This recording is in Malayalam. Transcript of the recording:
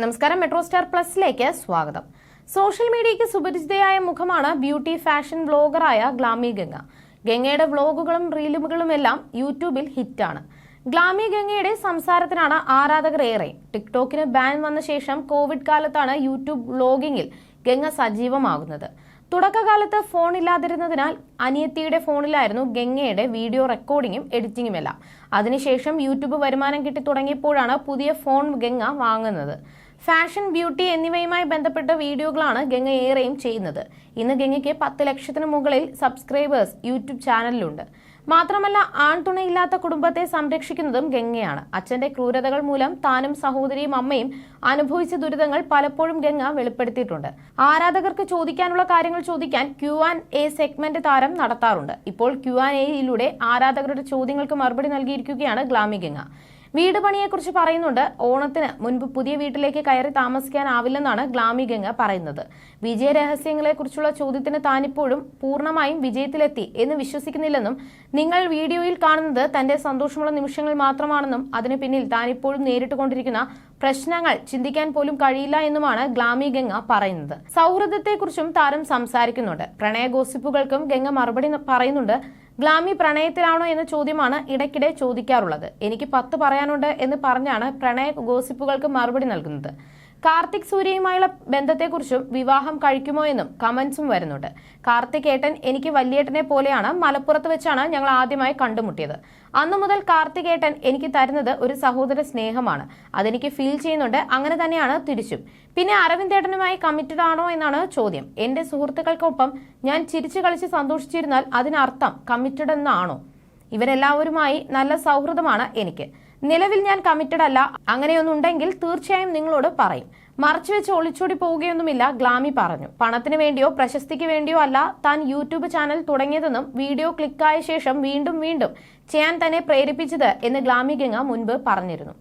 നമസ്കാരം മെട്രോ സ്റ്റാർ പ്ലസിലേക്ക് സ്വാഗതം. സോഷ്യൽ മീഡിയയ്ക്ക് സുപരിചിതയായ മുഖമാണ് ബ്യൂട്ടി ഫാഷൻ വ്ലോഗറായ ഗ്ലാമി ഗംഗ. ഗംഗയുടെ വ്ലോഗുകളും റീലുകളും എല്ലാം യൂട്യൂബിൽ ഹിറ്റാണ്. ഗ്ലാമി ഗംഗയുടെ സംസാരത്തിനാണ് ആരാധകർ ഏറെ. ടിക്ടോക്കിന് ബാൻ വന്ന ശേഷം കോവിഡ് കാലത്താണ് യൂട്യൂബ് വ്ലോഗിംഗിൽ ഗംഗ സജീവമാകുന്നത്. തുടക്കകാലത്ത് ഫോൺ ഇല്ലാതിരുന്നതിനാൽ അനിയത്തിയുടെ ഫോണിലായിരുന്നു ഗംഗയുടെ വീഡിയോ റെക്കോർഡിങ്ങും എഡിറ്റിംഗും എല്ലാം അതിനുശേഷം യൂട്യൂബ് വരുമാനം കിട്ടി തുടങ്ങിയപ്പോഴാണ് പുതിയ ഫോൺ ഗംഗ വാങ്ങുന്നത്. ഫാഷൻ ബ്യൂട്ടി എന്നിവയുമായി ബന്ധപ്പെട്ട വീഡിയോകളാണ് ഗംഗ ഏറെയും ചെയ്യുന്നത്. ഇന്ന് ഗംഗയ്ക്ക് പത്ത് ലക്ഷത്തിന് മുകളിൽ സബ്സ്ക്രൈബേഴ്സ് യൂട്യൂബ് ചാനലിലുണ്ട്. മാത്രമല്ല ആൺതുണയില്ലാത്ത കുടുംബത്തെ സംരക്ഷിക്കുന്നതും ഗംഗയാണ്. അച്ഛന്റെ ക്രൂരതകൾ മൂലം താനും സഹോദരിയും അമ്മയും അനുഭവിച്ച ദുരിതങ്ങൾ പലപ്പോഴും ഗംഗ വെളിപ്പെടുത്തിയിട്ടുണ്ട്. ആരാധകർക്ക് ചോദിക്കാനുള്ള കാര്യങ്ങൾ ചോദിക്കാൻ ക്യു ആൻഡ് എ സെഗ്മെന്റ് താരം നടത്താറുണ്ട്. ഇപ്പോൾ ക്യു ആൻഡ് എയിലൂടെ ആരാധകരുടെ ചോദ്യങ്ങൾക്ക് മറുപടി നൽകിയിരിക്കുകയാണ് ഗ്ലാമി ഗംഗ. വീട് പണിയെക്കുറിച്ച് പറയുന്നുണ്ട്. ഓണത്തിന് മുൻപ് പുതിയ വീട്ടിലേക്ക് കയറി താമസിക്കാനാവില്ലെന്നാണ് ഗ്ലാമി ഗംഗ പറയുന്നത്. വിജയരഹസ്യങ്ങളെക്കുറിച്ചുള്ള ചോദ്യത്തിന് താനിപ്പോഴും പൂർണമായും വിജയത്തിലെത്തി എന്ന് വിശ്വസിക്കുന്നില്ലെന്നും നിങ്ങൾ വീഡിയോയിൽ കാണുന്നത് തന്റെ സന്തോഷമുള്ള നിമിഷങ്ങൾ മാത്രമാണെന്നും അതിന് പിന്നിൽ താനിപ്പോഴും നേരിട്ടുകൊണ്ടിരിക്കുന്ന പ്രശ്നങ്ങൾ ചിന്തിക്കാൻ പോലും കഴിയില്ല എന്നുമാണ് ഗ്ലാമി ഗംഗ പറയുന്നത്. സൗഹൃദത്തെക്കുറിച്ചും താരം സംസാരിക്കുന്നുണ്ട്. പ്രണയ ഗോസിപ്പുകൾക്കും ഗംഗ മറുപടി പറയുന്നുണ്ട്. ഗ്ലാമി പ്രണയത്തിലാണോ എന്ന ചോദ്യമാണ് ഇടയ്ക്കിടെ ചോദിക്കാറുള്ളത്. എനിക്ക് പത്ത് പറയാനുണ്ട് എന്ന് പറഞ്ഞാണ് പ്രണയ ഗോസിപ്പുകൾക്ക് മറുപടി നൽകുന്നത്. കാർത്തിക് സൂര്യയുമായുള്ള ബന്ധത്തെക്കുറിച്ചും വിവാഹം കഴിക്കുമോ എന്നും കമന്റ്സും വരുന്നുണ്ട്. കാർത്തിക് ഏട്ടൻ എനിക്ക് വല്യേട്ടനെ പോലെയാണ്. മലപ്പുറത്ത് വെച്ചാണ് ഞങ്ങൾ ആദ്യമായി കണ്ടുമുട്ടിയത്. അന്നു മുതൽ കാർത്തിക് ഏട്ടൻ എനിക്ക് തരുന്നത് ഒരു സഹോദര സ്നേഹമാണ്. അതെനിക്ക് ഫീൽ ചെയ്യുന്നുണ്ട്. അങ്ങനെ തന്നെയാണ് തിരിച്ചും. പിന്നെ അരവിന്ദ് ഏട്ടനുമായി കമ്മിറ്റഡ് ആണോ എന്നാണ് ചോദ്യം. എന്റെ സുഹൃത്തുക്കൾക്കൊപ്പം ഞാൻ ചിരിച്ചു കളിച്ച് സന്തോഷിച്ചിരുന്നാൽ അതിനർത്ഥം കമ്മിറ്റഡ് എന്നാണോ? ഇവരെല്ലാവരുമായി നല്ല സൗഹൃദമാണ് എനിക്ക്. നിലവിൽ ഞാൻ കമ്മിറ്റഡ് അല്ല. അങ്ങനെയൊന്നുണ്ടെങ്കിൽ തീർച്ചയായും നിങ്ങളോട് പറയും. മറച്ചുവെച്ച് ഒളിച്ചോടി പോവുകയൊന്നുമില്ല ഗ്ലാമി പറഞ്ഞു. പണത്തിന് വേണ്ടിയോ പ്രശസ്തിക്ക് വേണ്ടിയോ അല്ല താൻ യൂട്യൂബ് ചാനൽ തുടങ്ങിയതെന്നും വീഡിയോ ക്ലിക്കായ ശേഷം വീണ്ടും വീണ്ടും ചെയ്യാൻ തന്നെ പ്രേരിപ്പിച്ചത് എന്ന് ഗ്ലാമി ഗംഗ മുൻപ് പറഞ്ഞിരുന്നു.